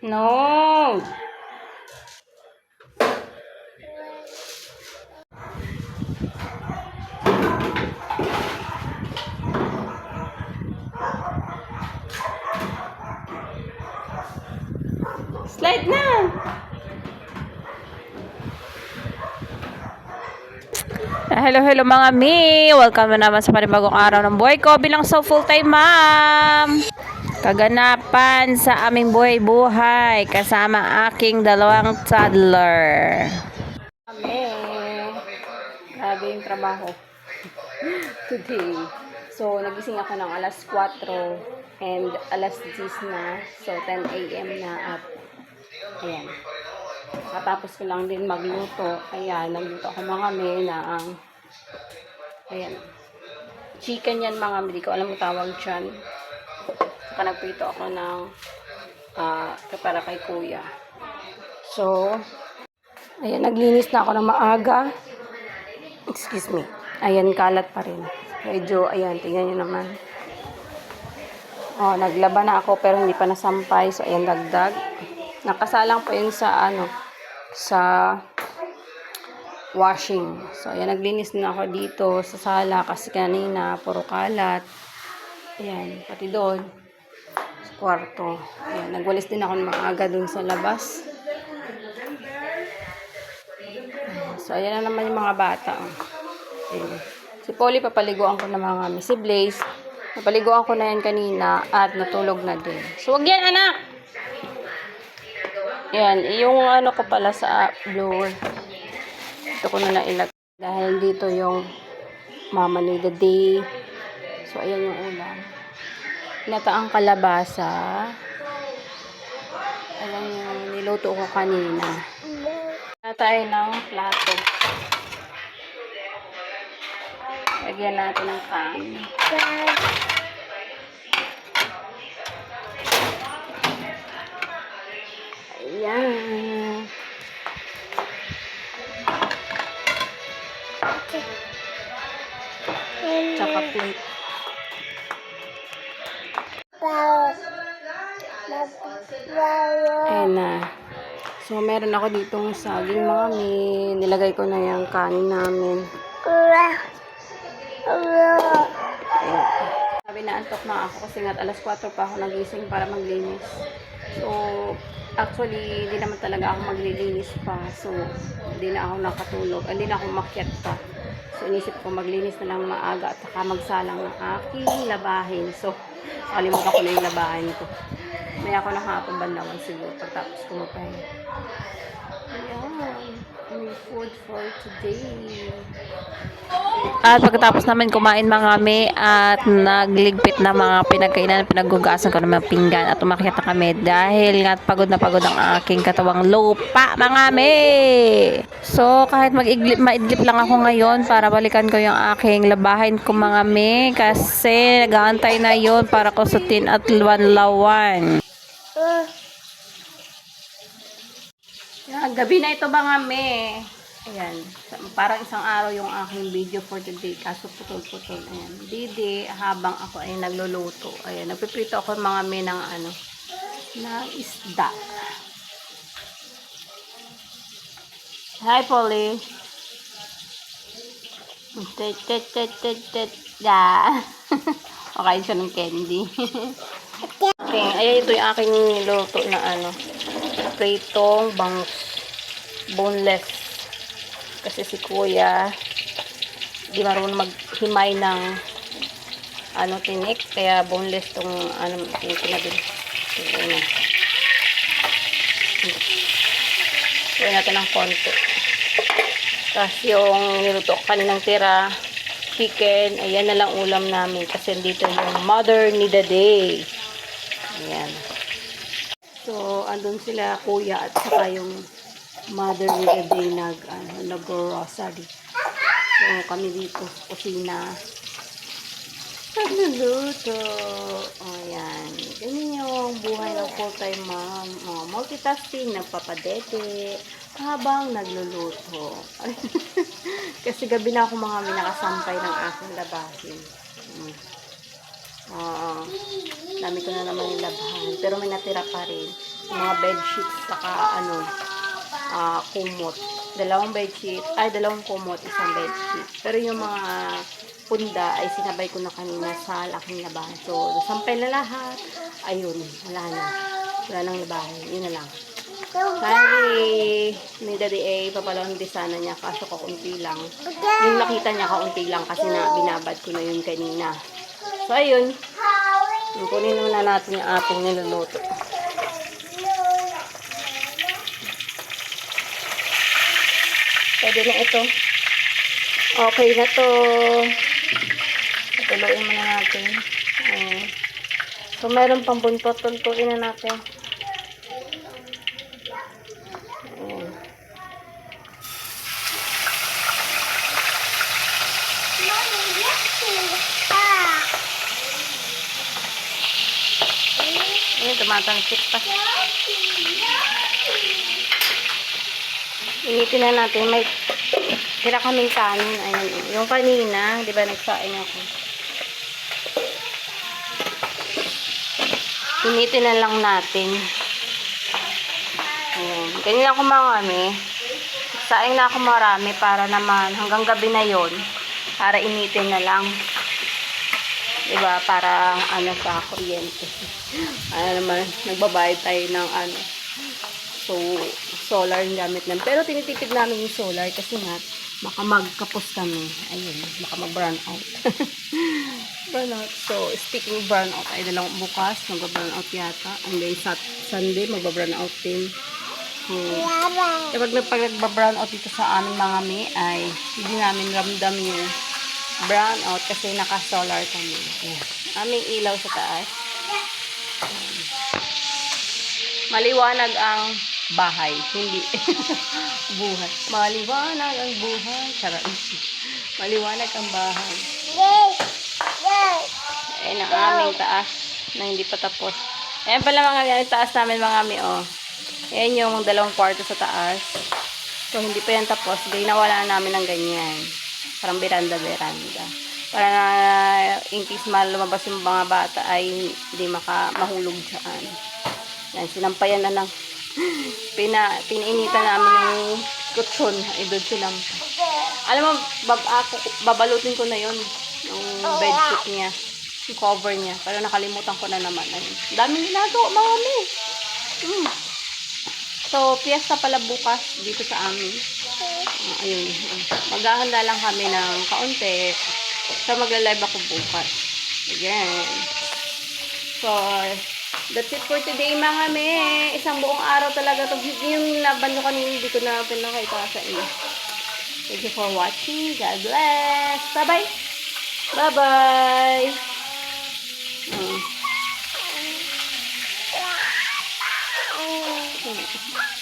No! Slide na! Hello, hello mga mi! Welcome na naman sa panibagong araw ng buhay ko bilang so full-time ma'am! Kaganapan sa aming buhay-buhay kasama aking dalawang toddler. Kami. Grabe yung trabaho. Today. So, nagising ako ng alas 4 and alas 10 na. So, 10 a.m. na at ayan. Katapos ko lang din magluto. Ayan, nagluto ako mga may na ang ayan. Chicken yan mga may. Di ko alam mo tawag dyan. Saka nagprito ako ng ah, para kay kuya. So, ayan, naglinis na ako ng maaga. Excuse me. Ayan, kalat pa rin. Medyo, ayan, tingnan nyo naman. Oh, naglaba na ako pero hindi pa nasampay. So, ayan, dagdag. Nakasalang po yun sa, ano, sa washing. So, ayan, naglinis na ako dito sa sala kasi kanina, puro kalat. Ayan, pati doon. Kwarto. Ayan, nagwalis din ako maaga doon sa labas. So, ayan na naman yung mga bata. Oh. Ayan. Si Polly, papaliguan ko na mga kami. Si Blaze, napaliguan ko na yan kanina at natulog na din. So, wag yan, anak! Yan, yung ano ko pala sa blower. Ito ko na nailagay. Dahil dito yung mama ni the day. So, ayan yung ulam. Nataang kalabasa. Ayan yung niluto ko kanina. Natay ng plato. Lagyan natin ng kanin. Ayan. Tsaka plate. Ayan na. So, meron ako ditong saging mga mi. Nilagay ko na yung kanin namin. Ayan. Sabi na antok na ako kasi nga alas 4 pa ako nagising para maglinis. So, actually, hindi naman talaga ako maglilinis pa. So, hindi na ako nakatulog. Hindi na ako makyat pa. So, inisip ko maglinis na lang maaga at saka magsalang ng aking labahin. So, kalimutan ko na yung labahin ko. May ako nakakapang bandawan siguro pagtapos ko magpahinga. Ayan. May food for today. At pagkatapos namin kumain mga kami at nagligpit na mga pinagkainan, pinaggugasan ko ng mga pinggan at umakyat na kami dahil nga pagod na pagod ang aking katawang lupa mga kami. So kahit mag-iglip, maidlip lang ako ngayon para balikan ko yung aking labahin ko mga kami kasi nag-aantay na yon para kusutin at lawan-lawan. Yan, gabi na ito nga, me? Ayan. Parang isang araw yung aking video for today. Kaso putol-putol. Ayan. Didi, habang ako ay nagluluto. Ayan. Nagpiprito ako mga me ng ano, ng isda. Hi, Polly. Tet, tet, tet, tet, tet, da. okay siya ng candy. okay, ayan ito yung aking niluto na ano, pritong bangus boneless. Kasi si kuya di marunong maghimay ng ano tinik. Kaya boneless tong ano yung pinabil ito na Gawin natin ng konti. Kasi yung niluto kaninang tira chicken ayan na lang ulam namin kasi dito yung mother ni the day ayan So, andun sila kuya at saka yung mother ni day nag, ano, nag-grocery. So, kami dito kusina. Nagluluto. O, yan. Ganyan yung buhay ng full-time mom. O, multitasking, nagpapadete, habang nagluluto. Kasi gabi na ako mga may nakasampay ng aking labahin. Mm. Oo. Dami ko na naman yung labahan. Pero may natira pa rin. mga bed sheets saka ano, ah kumot. Dalawang bed sheet, ay dalawang kumot, isang bed sheet. Pero yung mga punda ay sinabay ko na kanina sa laking labahan. So, sampay na lahat. Ayun, wala na. Wala nang labahan. Yun na lang. Sorry, ni Daddy A, papalawin din sana niya kaso kaunti lang. Yung nakita niya kaunti lang kasi na binabad ko na yun kanina. So, ayun. Kunin muna natin yung ating niluluto. Pwede na ito. Okay na to. Patuloyin muna natin. Ayan. So, meron pang buntot. Tuntuin na natin. Ayan. Ayan, tumatangkit pa. Initin na natin. May tira kaming kanin. Ayan. oh. Yung kanina, di ba nagsaing ako. Initin na lang natin. Ayan. Ganyan ako mga kami. Saing na ako marami para naman hanggang gabi na yon para initin na lang. Diba? Para ano sa kuryente. ano naman, nagbabayad tayo ng ano. So, solar yung gamit namin. Pero tinitipid namin yung solar kasi nga, baka magkapos kami. Ayun, baka mag-burn out. burn out. So, speaking of burn out, ay dalawang bukas, mag-burn out yata. And then, sat Sunday, mag-burn out din. Hmm. Kapag pag nagba-brown out dito sa aming mga mi, ay hindi namin ramdam yung brown out kasi naka-solar kami. Ayan. Aming ilaw sa taas. Ayan. Maliwanag ang bahay, hindi buhay. Maliwanag ang buhay. Charot. Maliwanag ang bahay. Ayan ang aming taas na hindi pa tapos. Ayan pala mga ganyan taas namin mga mi, oh. Ayan yung dalawang kwarto sa taas. So, hindi pa yan tapos. Ginawa na namin ng ganyan. Parang beranda-beranda. Para na, in case mal lumabas yung mga bata ay hindi maka, mahulog dyan. Yan, sinampayan na lang. Pina, pinainitan namin yung kutsyon. Ay, doon silang. Alam mo, bab, ako, babalutin ko na yon yung bedsheet niya. Yung cover niya. Pero nakalimutan ko na naman. Ayun. Daming ginagawa, mga mi. Hmm. So, piyesta pala bukas dito sa amin. Ah, ayun. Maghahanda lang kami ng kaunti. So, magla-live ako bukas. Again. So, that's it for today mga me. Isang buong araw talaga to. Yung laban ko kanina, hindi ko na pinakita sa inyo. Thank you for watching. God bless. Bye-bye. Bye-bye. Mm. Mm.